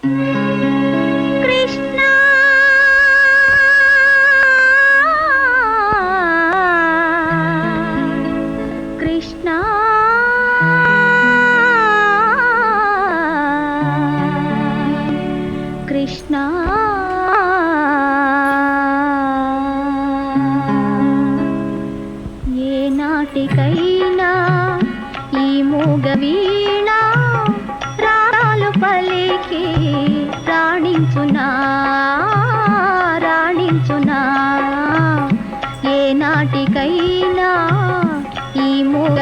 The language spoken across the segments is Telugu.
కృష్ణ. కృష్ణ. ఏ నాటికైనా ఈ మూగవీ పలికి రాణించునా రాణించునా? ఏ నాటికైనా ఈ మూగ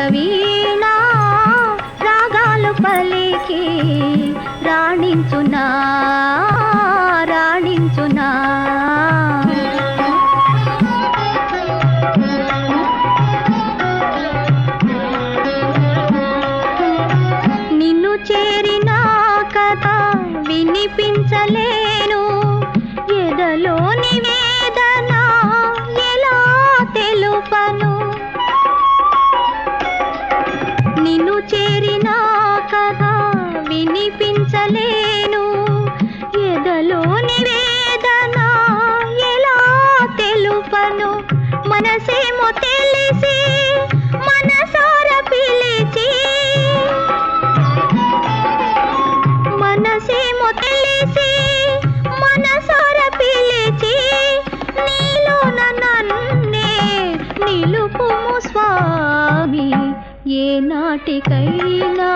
రాగాలు పలికి రాణించునా? మనసేమో తెలిసి మనసార పిలిచి. మనసేమో తెలిసి మనసార పిలిచి. నీలోన నన్నే నిలుపుము స్వామి ఏ నాటికైనా